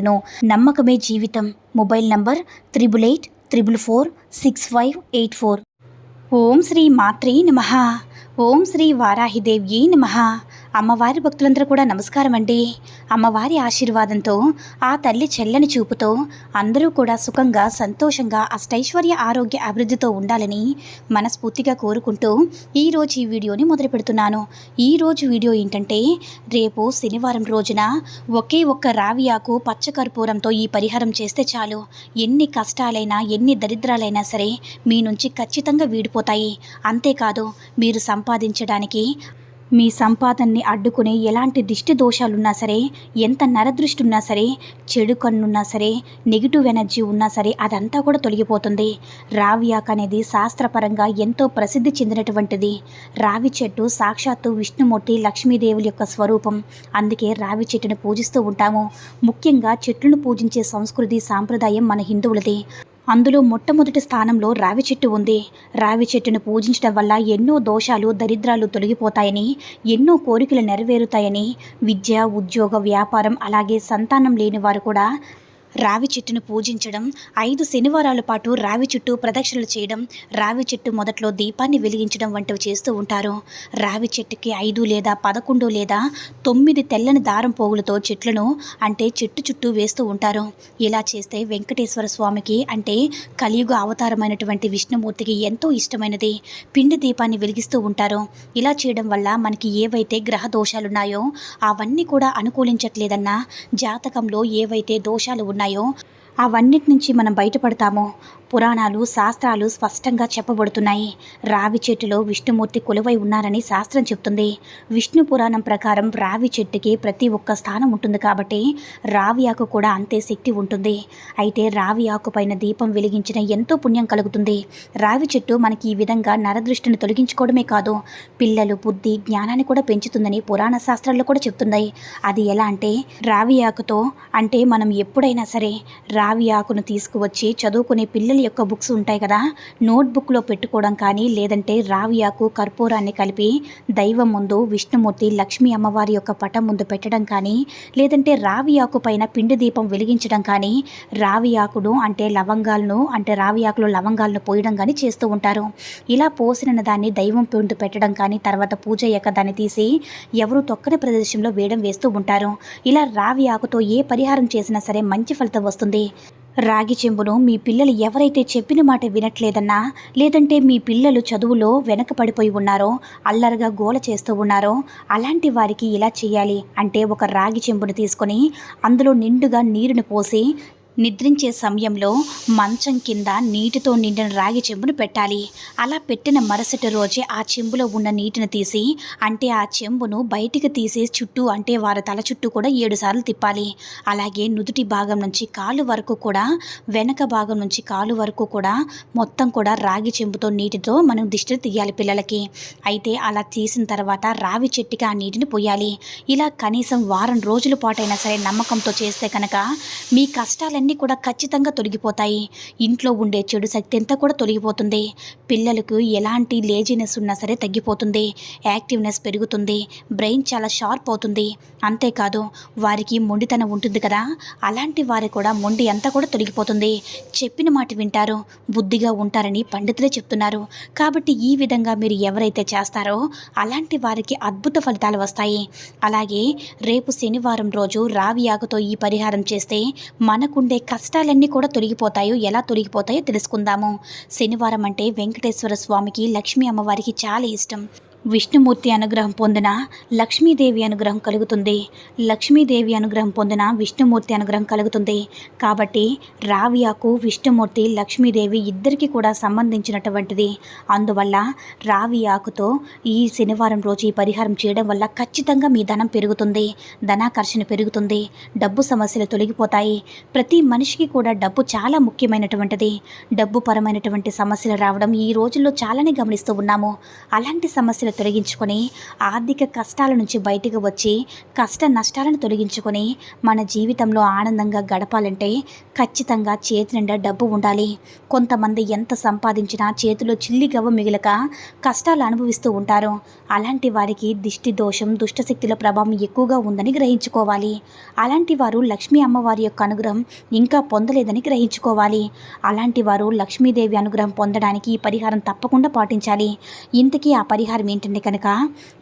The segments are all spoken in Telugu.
చేయబడును నమ్మకమే జీవితం. Mobile number triple eight triple four six five eight four. ఓం శ్రీ మాత్రే నమ. ఓం శ్రీ వారాహిదేవ్యే నమ. అమ్మవారి భక్తులందరూ కూడా నమస్కారం అండి అమ్మవారి ఆశీర్వాదంతో ఆ తల్లి చెల్లని చూపుతో అందరూ కూడా సుఖంగా సంతోషంగా అష్టైశ్వర్య ఆరోగ్య అభివృద్ధితో ఉండాలని మనస్ఫూర్తిగా కోరుకుంటూ ఈరోజు ఈ వీడియోని మొదలు పెడుతున్నాను. ఈరోజు వీడియో ఏంటంటే రేపు శనివారం రోజున ఒకే ఒక్క రావియాకు పచ్చకర్పూరంతో ఈ పరిహారం చేస్తే చాలు. ఎన్ని కష్టాలైనా ఎన్ని దరిద్రాలైనా సరే మీ నుంచి ఖచ్చితంగా వీడిపోతాయి. అంతేకాదు మీరు సంపాదించడానికి మీ సంపాదనని అడ్డుకునే ఎలాంటి దిష్టి దోషాలున్నా సరే ఎంత నరదృష్టి ఉన్నా సరే చెడు కన్నున్నా సరే నెగిటివ్ ఎనర్జీ ఉన్నా సరే అదంతా కూడా తొలగిపోతుంది. రావియాక్ అనేది శాస్త్రపరంగా ఎంతో ప్రసిద్ధి చెందినటువంటిది. రావి చెట్టు సాక్షాత్తు విష్ణుమూర్తి లక్ష్మీదేవుల యొక్క స్వరూపం. అందుకే రావి చెట్టును పూజిస్తూ ఉంటాము. ముఖ్యంగా చెట్లను పూజించే సంస్కృతి సాంప్రదాయం మన హిందువులది. అందులో మొట్టమొదటి స్థానంలో రావి చెట్టు ఉంది. రావి చెట్టును పూజించడం వల్ల ఎన్నో దోషాలు దరిద్రాలు తొలగిపోతాయని ఎన్నో కోరికలు నెరవేరుతాయని విద్య ఉద్యోగ వ్యాపారం అలాగే సంతానం లేని వారు కూడా రావి చెట్టును పూజించడం ఐదు శనివారాల పాటు రావి చుట్టూ ప్రదక్షిణలు చేయడం రావి చెట్టు మొదట్లో దీపాన్ని వెలిగించడం వంటివి చేస్తూ ఉంటారు. రావి చెట్టుకి ఐదు లేదా పదకొండు లేదా తొమ్మిది తెల్లని దారం పోగులతో చెట్లను అంటే చెట్టు చుట్టూ వేస్తూ ఉంటారు. ఇలా చేస్తే వెంకటేశ్వర స్వామికి అంటే కలియుగ అవతారమైనటువంటి విష్ణుమూర్తికి ఎంతో ఇష్టమైనది. పిండి దీపాన్ని వెలిగిస్తూ ఉంటారు. ఇలా చేయడం వల్ల మనకి ఏవైతే గ్రహ దోషాలున్నాయో అవన్నీ కూడా అనుకూలించట్లేదన్నా జాతకంలో ఏవైతే దోషాలు ఉన్నాయో అవన్నిటి నుంచి మనం బయటపడతామో పురాణాలు శాస్త్రాలు స్పష్టంగా చెప్పబడుతున్నాయి. రావి చెట్టులో విష్ణుమూర్తి కొలువై ఉన్నారని శాస్త్రం చెప్తుంది. విష్ణు పురాణం ప్రకారం రావి చెట్టుకి ప్రతి ఒక్క స్థానం ఉంటుంది కాబట్టి రావి ఆకు కూడా అంతే శక్తి ఉంటుంది. అయితే రావి ఆకు పైన దీపం వెలిగించిన ఎంతో పుణ్యం కలుగుతుంది. రావి చెట్టు మనకి ఈ విధంగా నరదృష్టిని తొలగించుకోవడమే కాదు పిల్లలు బుద్ధి జ్ఞానాన్ని కూడా పెంచుతుందని పురాణ శాస్త్రాల్లో కూడా చెప్తున్నాయి. అది ఎలా అంటే రావి ఆకుతో అంటే మనం ఎప్పుడైనా సరే రావి ఆకును తీసుకువచ్చి చదువుకునే పిల్లలు యొక్క బుక్స్ ఉంటాయి కదా నోట్బుక్లో పెట్టుకోవడం కానీ లేదంటే రావి ఆకు కర్పూరాన్ని కలిపి దైవం ముందు విష్ణుమూర్తి లక్ష్మీ అమ్మవారి యొక్క పటం ముందు పెట్టడం కానీ లేదంటే రావి ఆకు పైన పిండి దీపం వెలిగించడం కానీ రావి ఆకును అంటే లవంగాలను అంటే రావి ఆకులో లవంగాలను పోయడం కానీ చేస్తూ ఉంటారు. ఇలా పోసిన దాన్ని దైవం ముందు పెట్టడం కానీ తర్వాత పూజ అయ్యాక దాన్ని తీసి ఎవరు తొక్కని ప్రదేశంలో వేయడం వేస్తూ ఉంటారు. ఇలా రావి ఆకుతో ఏ పరిహారం చేసినా సరే మంచి ఫలితం వస్తుంది. రాగి చెంబును మీ పిల్లలు ఎవరైతే చెప్పిన మాట వినట్లేదన్నా లేదంటే మీ పిల్లలు చదువులో వెనకపడిపోయి ఉన్నారో అల్లరిగా గోల చేస్తూ ఉన్నారో అలాంటి వారికి ఇలా చేయాలి అంటే ఒక రాగి చెంబును తీసుకొని అందులో నిండుగా నీరుని పోసి నిద్రించే సమయంలో మంచం కింద నీటితో నిండిన రాగి చెంబును పెట్టాలి. అలా పెట్టిన మరుసటి రోజే ఆ చెంబులో ఉన్న నీటిని తీసి అంటే ఆ చెంబును బయటికి తీసి చుట్టూ అంటే వారి తల చుట్టూ కూడా ఏడుసార్లు తిప్పాలి. అలాగే నుదుటి భాగం నుంచి కాలు వరకు కూడా వెనక భాగం నుంచి కాలు వరకు కూడా మొత్తం కూడా రాగి చెంబుతో నీటితో మనం దిష్టిని తీయాలి పిల్లలకి. అయితే అలా తీసిన తర్వాత రావి చెట్టుకి ఆ నీటిని పోయాలి. ఇలా కనీసం వారం రోజుల పాటైనా సరే నమ్మకంతో చేస్తే కనుక మీ కష్టాలన్నీ కూడా ఖచ్చితంగా తొలగిపోతాయి. ఇంట్లో ఉండే చెడు శక్తి అంతా కూడా తొలగిపోతుంది. పిల్లలకు ఎలాంటి లేజినెస్ ఉన్నా సరే తగ్గిపోతుంది. యాక్టివ్నెస్ పెరుగుతుంది. బ్రెయిన్ చాలా షార్ప్ అవుతుంది. అంతేకాదు వారికి మొండితనం ఉంటుంది కదా? అలాంటి వారి కూడా మొండి అంతా కూడా తొలగిపోతుంది. చెప్పిన మాట వింటారు. బుద్ధిగా ఉంటారని పండితులే చెప్తున్నారు. కాబట్టి ఈ విధంగా మీరు ఎవరైతే చేస్తారో అలాంటి వారికి అద్భుత ఫలితాలు వస్తాయి. అలాగే రేపు శనివారం రోజు రావి ఆకుతో ఈ పరిహారం చేస్తే ఉండే కష్టాలన్నీ కూడా తొలగిపోతాయో ఎలా తొలగిపోతాయో తెలుసుకుందాము. శనివారం అంటే వెంకటేశ్వర స్వామికి లక్ష్మీ అమ్మవారికి చాలా ఇష్టం. విష్ణుమూర్తి అనుగ్రహం పొందిన లక్ష్మీదేవి అనుగ్రహం కలుగుతుంది. లక్ష్మీదేవి అనుగ్రహం పొందిన విష్ణుమూర్తి అనుగ్రహం కలుగుతుంది. కాబట్టి రావి ఆకు విష్ణుమూర్తి లక్ష్మీదేవి ఇద్దరికి కూడా సంబంధించినటువంటిది. అందువల్ల రావి ఆకుతో ఈ శనివారం రోజు ఈ పరిహారం చేయడం వల్ల ఖచ్చితంగా మీ ధనం పెరుగుతుంది. ధనాకర్షణ పెరుగుతుంది. డబ్బు సమస్యలు తొలగిపోతాయి. ప్రతి మనిషికి కూడా డబ్బు చాలా ముఖ్యమైనటువంటిది. డబ్బు పరమైనటువంటి సమస్యలు రావడం ఈ రోజుల్లో చాలానే గమనిస్తూ ఉన్నాము. అలాంటి సమస్యలు తొలగించుకొని ఆర్థిక కష్టాల నుంచి బయటకు వచ్చి కష్ట నష్టాలను తొలగించుకొని మన జీవితంలో ఆనందంగా గడపాలంటే ఖచ్చితంగా చేతి నిండా డబ్బు ఉండాలి. కొంతమంది ఎంత సంపాదించినా చేతిలో చిల్లి గవ్వ మిగిలక కష్టాలు అనుభవిస్తూ ఉంటారు. అలాంటి వారికి దిష్టి దోషం దుష్టశక్తుల ప్రభావం ఎక్కువగా ఉందని గ్రహించుకోవాలి. అలాంటి వారు లక్ష్మీ అమ్మవారి యొక్క అనుగ్రహం ఇంకా పొందలేదని గ్రహించుకోవాలి. అలాంటి వారు లక్ష్మీదేవి అనుగ్రహం పొందడానికి ఈ పరిహారం తప్పకుండా పాటించాలి. ఇంతకీ ఆ పరిహారం ఏంటంటే కనుక?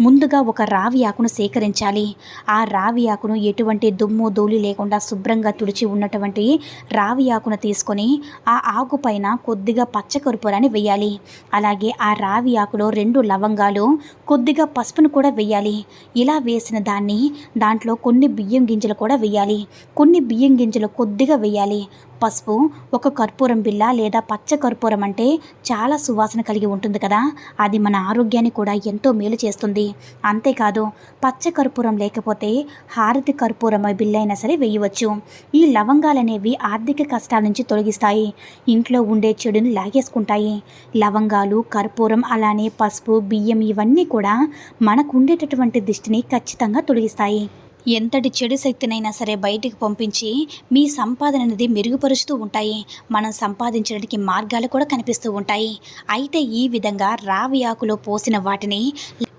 ముందుగా ఒక రావి ఆకును సేకరించాలి. ఆ రావి ఆకును ఎటువంటి దుమ్ము ధూళి లేకుండా శుభ్రంగా తుడిచి ఉన్నటువంటి రావి ఆకును తీసుకొని ఆ ఆకు పైన కొద్దిగా పచ్చకర్పూరాన్ని వేయాలి. అలాగే ఆ రావి ఆకులో రెండు లవంగాలు కొద్దిగా పసుపును కూడా వేయాలి. ఇలా వేసిన దాన్ని దాంట్లో కొన్ని బియ్యం గింజలు కూడా వేయాలి. కొన్ని బియ్యం గింజలు కొద్దిగా వేయాలి. పసుపు ఒక కర్పూరం బిళ్ళ లేదా పచ్చ కర్పూరం అంటే చాలా సువాసన కలిగి ఉంటుంది కదా. అది మన ఆరోగ్యాన్ని కూడా ఎంతో మేలు చేస్తుంది. అంతేకాదు పచ్చ కర్పూరం లేకపోతే హారతి కర్పూరం బిల్ల అయినా సరే వేయవచ్చు. ఈ లవంగాలు అనేవి ఆర్థిక కష్టాల నుంచి తొలగిస్తాయి. ఇంట్లో ఉండే చెడుని లాగేసుకుంటాయి. లవంగాలు కర్పూరం అలానే పసుపు బియ్యం ఇవన్నీ కూడా మనకు ఉండేటటువంటి దిష్టిని ఖచ్చితంగా తొలగిస్తాయి. ఎంతటి చెడు శక్తినైనా సరే బయటికి పంపించి మీ సంపాదన అనేది మెరుగుపరుస్తూ ఉంటాయి. మనం సంపాదించడానికి మార్గాలు కూడా కనిపిస్తూ ఉంటాయి. అయితే ఈ విధంగా రావి ఆకులో పోసిన వాటిని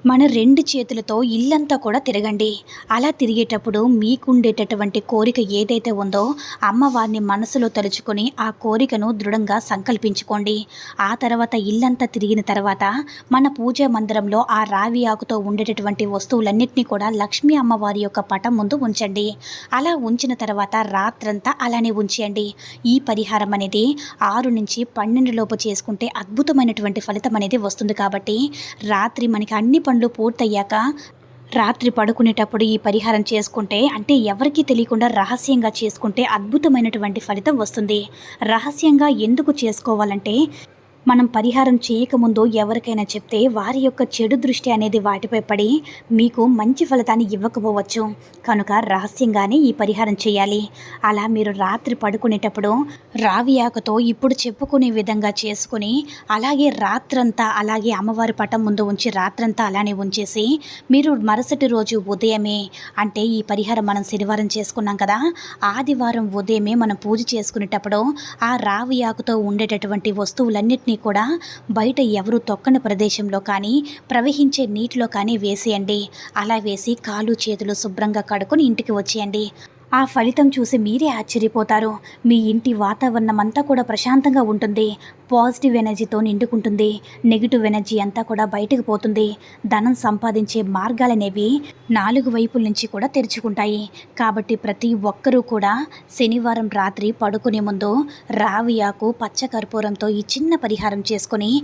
మన రెండు చేతులతో ఇల్లంతా కూడా తిరగండి. అలా తిరిగేటప్పుడు మీకుండేటటువంటి కోరిక ఏదైతే ఉందో అమ్మవారిని మనసులో తలుచుకొని ఆ కోరికను దృఢంగా సంకల్పించుకోండి. ఆ తర్వాత ఇల్లంతా తిరిగిన తర్వాత మన పూజా మందిరంలో ఆ రావి ఆకుతో ఉండేటటువంటి వస్తువులన్నింటినీ కూడా లక్ష్మీ అమ్మవారి యొక్క పటం ముందు ఉంచండి. అలా ఉంచిన తర్వాత రాత్రంతా అలానే ఉంచేయండి. ఈ పరిహారం అనేది ఆరు నుంచి పన్నెండు లోపు చేసుకుంటే అద్భుతమైనటువంటి ఫలితం అనేది వస్తుంది కాబట్టి రాత్రి మనకి అన్ని పనులు పూర్తయ్యాక రాత్రి పడుకునేటప్పుడు ఈ పరిహారం చేసుకుంటే అంటే ఎవరికీ తెలియకుండా రహస్యంగా చేసుకుంటే అద్భుతమైనటువంటి ఫలితం వస్తుంది. రహస్యంగా ఎందుకు చేసుకోవాలంటే మనం పరిహారం చేయకముందు ఎవరికైనా చెప్తే వారి యొక్క చెడు దృష్టి అనేది వాటిపై పడి మీకు మంచి ఫలితాన్ని ఇవ్వకపోవచ్చు. కనుక రహస్యంగానే ఈ పరిహారం చేయాలి. అలా మీరు రాత్రి పడుకునేటప్పుడు రావి ఆకుతో ఇప్పుడు చెప్పుకునే విధంగా చేసుకుని అలాగే రాత్రంతా అలాగే అమ్మవారి పటం ముందు ఉంచి రాత్రంతా అలానే ఉంచేసి మీరు మరుసటి రోజు ఉదయమే అంటే ఈ పరిహారం మనం శనివారం చేసుకున్నాం కదా ఆదివారం ఉదయమే మనం పూజ చేసుకునేటప్పుడు ఆ రావి ఆకుతో ఉండేటటువంటి వస్తువులన్నింటినీ కూడా బయట ఎవరు తొక్కని ప్రదేశంలో కానీ ప్రవహించే నీటిలో కానీ వేసేయండి. అలా వేసి కాలు చేతులు శుభ్రంగా కడుకొని ఇంటికి వచ్చేయండి. ఆ ఫలితం చూసి మీరే ఆశ్చర్యపోతారు. మీ ఇంటి వాతావరణం అంతా కూడా ప్రశాంతంగా ఉంటుంది. పాజిటివ్ ఎనర్జీతో నిండుకుంటుంది. నెగిటివ్ ఎనర్జీ అంతా కూడా బయటకు పోతుంది. ధనం సంపాదించే మార్గాలనేవి నాలుగు వైపుల నుంచి కూడా తెరుచుకుంటాయి. కాబట్టి ప్రతి ఒక్కరూ కూడా శనివారం రాత్రి పడుకునే ముందు రావి ఆకు ఈ చిన్న పరిహారం చేసుకొని